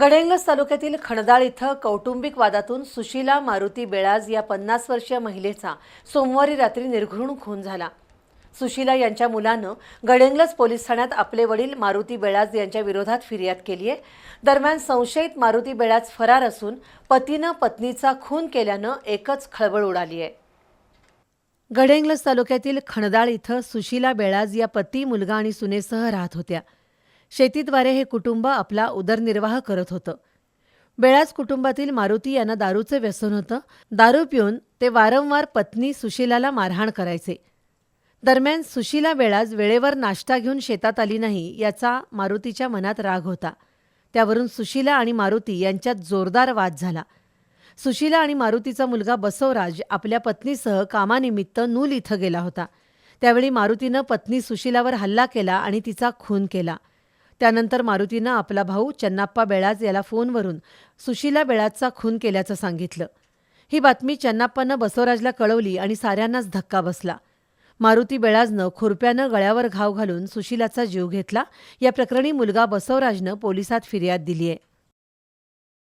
गडेंगस तालुक्यातील खणदाळ इथं कौटुंबिक वादातून सुशीला मारुती बेळाज या पन्नास वर्षीय महिलेचा सोमवारी रात्री निर्घृण खून झाला. सुशीला यांच्या मुलानं गडहिंग्लज पोलीस ठाण्यात आपले वडील मारुती बेळाज यांच्या विरोधात फिर्याद केली आहे दरम्यान संशयित मारुती बेळाज फरार असून पतीनं पत्नीचा खून केल्यानं एकच खळबळ उडाली आहे गडहिंग्लज तालुक्यातील खणदाळ इथं सुशीला बेळाज या पती मुलगा आणि सुनेसह राहत होत्या. शेतीद्वारे हे कुटुंब आपला उदरनिर्वाह करत होतं. वेळाच कुटुंबातील मारुती यांना दारूचं व्यसन होतं. दारू पिऊन ते वारंवार पत्नी सुशीलाला मारहाण करायचे. दरम्यान सुशीला बेळाज वेळेवर नाश्ता घेऊन शेतात आली नाही याचा मारुतीच्या मनात राग होता. त्यावरून सुशीला आणि मारुती यांच्यात जोरदार वाद झाला. सुशीला आणि मारुतीचा मुलगा बसवराज आपल्या पत्नीसह कामानिमित्त नूल इथं गेला होता. त्यावेळी मारुतीनं पत्नी सुशीलावर हल्ला केला आणि तिचा खून केला. त्यानंतर मारुतीनं आपला भाऊ चन्नाप्पा बेळाज याला फोनवरून सुशीला बेळाजचा खून केल्याचं सांगितलं. ही बातमी चन्नाप्पानं बसवराजला कळवली आणि साऱ्यांनाच धक्का बसला. मारुती बेळाजनं खुरप्यानं गळ्यावर घाव घालून सुशीलाचा जीव घेतला. या प्रकरणी मुलगा बसवराजनं पोलिसात फिर्याद दिली आहे